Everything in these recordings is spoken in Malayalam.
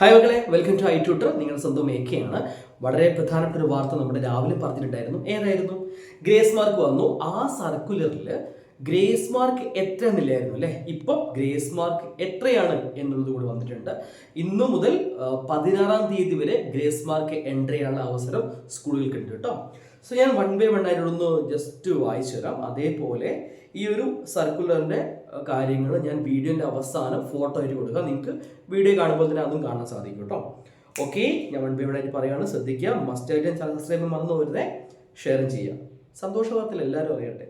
ഹായ് മക്കളെ. വെൽക്കം ടു ഐ ട്യൂട്ടർ നിങ്ങൾ സ്വന്തം ആണ് വളരെ പ്രധാനപ്പെട്ട ഒരു വാർത്ത നമ്മുടെ രാവിലെ പറഞ്ഞിട്ടുണ്ടായിരുന്നു. ഏതായിരുന്നു? ഗ്രേസ് മാർക്ക് വന്നു. ആ സർക്കുലറിൽ ഗ്രേസ് മാർക്ക് എത്ര എന്നില്ലായിരുന്നു അല്ലേ? ഇപ്പം ഗ്രേസ് മാർക്ക് എത്രയാണ് എന്നുള്ളത് കൂടി വന്നിട്ടുണ്ട്. ഇന്നു മുതൽ പതിനാറാം തീയതി വരെ ഗ്രേസ് മാർക്ക് എൻട്രി ചെയ്യാനുള്ള അവസരം സ്കൂളുകൾക്ക് ഉണ്ട് കേട്ടോ. സോ ഞാൻ വൺ ബൈ വൺ ആയിട്ടൊന്ന് ജസ്റ്റ് വായിച്ചു തരാം. അതേപോലെ ഈ ഒരു സർക്കുലറിന്റെ കാര്യങ്ങൾ ഞാൻ വീഡിയോന്റെ അവസാനം ഫോട്ടോ ആയിട്ട് കൊടുക്കാം. നിങ്ങൾക്ക് വീഡിയോ കാണുമ്പോൾ തന്നെ അതും കാണാൻ സാധിക്കും കേട്ടോ ഓക്കെ ഞാൻ വൺ ബൈ വൺ ആയിട്ട് പറയുകയാണ് ശ്രദ്ധിക്കുക. മസ്റ്റ് ആയിട്ട് ചാനൽ സബ്സ്ക്രൈബ് മറന്നു വരുന്നത് ഷെയർ ചെയ്യുക സന്തോഷവാർത്തയിൽ എല്ലാവരും അറിയട്ടെ.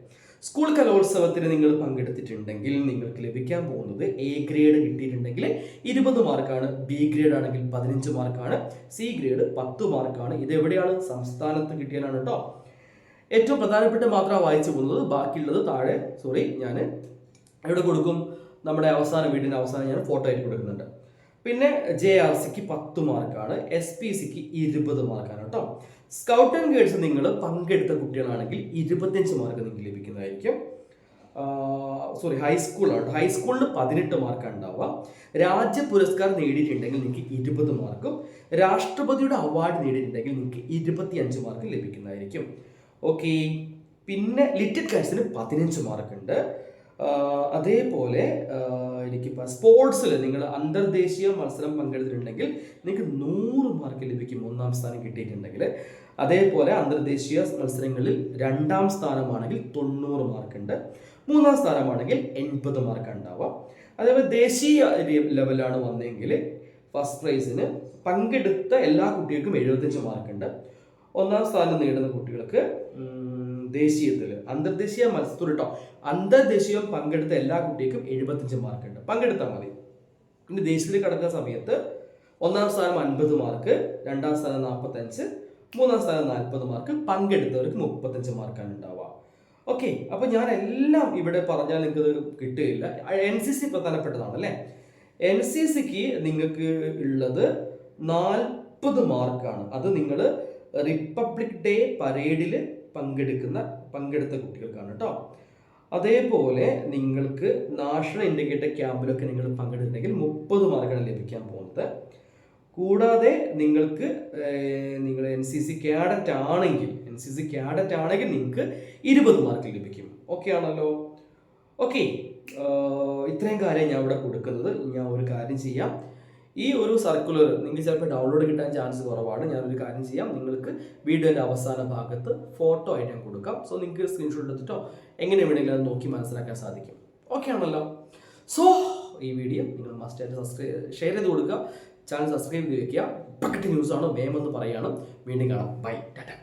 സ്കൂൾ കലോത്സവത്തിന് നിങ്ങൾ പങ്കെടുത്തിട്ടുണ്ടെങ്കിൽ നിങ്ങൾക്ക് ലഭിക്കാൻ പോകുന്നത് എ ഗ്രേഡ് കിട്ടിയിട്ടുണ്ടെങ്കിൽ ഇരുപത് മാർക്കാണ് ബി ഗ്രേഡ് ആണെങ്കിൽ പതിനഞ്ച് മാർക്കാണ് സി ഗ്രേഡ് പത്ത് മാർക്കാണ്. ഇത് എവിടെയാണ്? സംസ്ഥാനത്ത് കിട്ടിയാലാണ് കേട്ടോ ഏറ്റവും പ്രധാനപ്പെട്ട മാത്രമാണ് വായിച്ചു പോകുന്നത്. ബാക്കിയുള്ളത് താഴെ സോറി ഞാൻ എവിടെ കൊടുക്കും. നമ്മുടെ അവസാന വീടിന്റെ അവസാനം ഞാൻ ഫോട്ടോ ആയിട്ട് കൊടുക്കുന്നുണ്ട്. പിന്നെ ജെ ആർ സിക്ക് പത്ത് മാർക്കാണ് എസ് പി സിക്ക് ഇരുപത് മാർക്കാണ് കേട്ടോ. സ്കൗട്ട് ആൻഡ് ഗൈഡ്സ് നിങ്ങൾ പങ്കെടുത്ത കുട്ടികളാണെങ്കിൽ ഇരുപത്തിയഞ്ച് മാർക്ക് നിങ്ങൾക്ക് ലഭിക്കുന്നതായിരിക്കും. സോറി ഹൈസ്കൂളാണ് ഹൈസ്കൂളിന് പതിനെട്ട് മാർക്കാണ് ഉണ്ടാവുക. രാജ്യ പുരസ്കാരം നേടിയിട്ടുണ്ടെങ്കിൽ നിങ്ങൾക്ക് ഇരുപത് മാർക്കും. രാഷ്ട്രപതിയുടെ അവാർഡ് നേടിയിട്ടുണ്ടെങ്കിൽ നിങ്ങൾക്ക് ഇരുപത്തി അഞ്ച് മാർക്ക് ലഭിക്കുന്നതായിരിക്കും. ഓക്കെ പിന്നെ ലിറ്റിൽ കാറ്റ്സിന് പതിനഞ്ച് മാർക്കുണ്ട്. അതേപോലെ എനിക്കിപ്പോൾ സ്പോർട്സിൽ നിങ്ങൾ അന്തർദേശീയ മത്സരം പങ്കെടുത്തിട്ടുണ്ടെങ്കിൽ നിങ്ങൾക്ക് നൂറ് മാർക്ക് ലഭിക്കും ഒന്നാം സ്ഥാനം കിട്ടിയിട്ടുണ്ടെങ്കിൽ അതേപോലെ അന്തർദേശീയ മത്സരങ്ങളിൽ രണ്ടാം സ്ഥാനമാണെങ്കിൽ തൊണ്ണൂറ് മാർക്കുണ്ട്. മൂന്നാം സ്ഥാനമാണെങ്കിൽ എൺപത് മാർക്ക് ഉണ്ടാവാം അതേപോലെ ദേശീയ ലെവലാണ് വന്നെങ്കിൽ ഫസ്റ്റ് പ്രൈസിന് പങ്കെടുത്ത എല്ലാ കുട്ടികൾക്കും എഴുപത്തഞ്ച് മാർക്കുണ്ട്. ഒന്നാം സ്ഥാനം നേടുന്ന കുട്ടികൾക്ക് ദേശീയത്തിൽ അന്തർദേശീയ മത്സരം കേട്ടോ അന്തർദേശീയം പങ്കെടുത്ത എല്ലാ കുട്ടികൾക്കും എഴുപത്തഞ്ച് മാർക്ക് ഉണ്ട്. പങ്കെടുത്താൽ മതി. പിന്നെ ദേശീയത്തിൽ കിടക്കുന്ന സമയത്ത് ഒന്നാം സ്ഥാനം അൻപത് മാർക്ക് രണ്ടാം സ്ഥാനം നാൽപ്പത്തഞ്ച് മൂന്നാം സ്ഥാനം നാൽപ്പത് മാർക്ക് പങ്കെടുത്തവർക്ക് മുപ്പത്തഞ്ച് മാർക്കാണ് ഉണ്ടാവുക. ഓക്കെ അപ്പൊ ഞാൻ എല്ലാം ഇവിടെ പറഞ്ഞാൽ നിങ്ങൾക്ക് കിട്ടുകയില്ല. എൻ സി സി പ്രധാനപ്പെട്ടതാണ് അല്ലേ? എൻ സി സിക്ക് നിങ്ങൾക്ക് ഉള്ളത് നാൽപ്പത് മാർക്കാണ് അത് നിങ്ങൾ റിപ്പബ്ലിക് ഡേ പരേഡിൽ പങ്കെടുക്കുന്ന പങ്കെടുത്ത കുട്ടികൾക്കാണ് കേട്ടോ അതേപോലെ നിങ്ങൾക്ക് നാഷണൽ ഇൻഡിക്കേറ്റർ ക്യാമ്പിലൊക്കെ നിങ്ങൾ പങ്കെടുത്തിട്ടുണ്ടെങ്കിൽ മുപ്പത് മാർക്കാണ് ലഭിക്കാൻ പോകുന്നത്. കൂടാതെ നിങ്ങൾക്ക് നിങ്ങൾ എൻ സി സി ക്യാഡറ്റ് ആണെങ്കിൽ എൻ സി സി ക്യാഡറ്റ് ആണെങ്കിൽ നിങ്ങൾക്ക് ഇരുപത് മാർക്ക് ലഭിക്കും. ഓക്കെ ആണല്ലോ? ഓക്കെ ഇത്രയും കാര്യം ഞാൻ ഇവിടെ കൊടുക്കുന്നത്. ഞാൻ ഒരു കാര്യം ചെയ്യാം. ഈ ഒരു സർക്കുലർ നിങ്ങൾക്ക് ചിലപ്പോൾ ഡൗൺലോഡ് കിട്ടാൻ ചാൻസ് കുറവാണ്. ഞാനൊരു കാര്യം ചെയ്യാം. നിങ്ങൾക്ക് വീഡിയോന്റെ അവസാന ഭാഗത്ത് ഫോട്ടോ ആയിട്ട് ഞാൻ കൊടുക്കാം. സോ നിങ്ങൾക്ക് സ്ക്രീൻഷോട്ട് എടുത്തിട്ടോ എങ്ങനെ വേണമെങ്കിലും അത് നോക്കി മനസ്സിലാക്കാൻ സാധിക്കും. ഓക്കെ ആണല്ലോ. സോ ഈ വീഡിയോ നിങ്ങൾ മസ്റ്റ് ആയിട്ട് സബ്സ്ക്രൈബ് ഷെയർ ചെയ്ത് കൊടുക്കുക. ചാനൽ സബ്സ്ക്രൈബ് ചെയ്ത് വയ്ക്കുക പക്കറ്റ് ന്യൂസാണ് വേമെന്ന് പറയാണ് വീണ്ടും കാണാം. ബൈ ടാറ്റ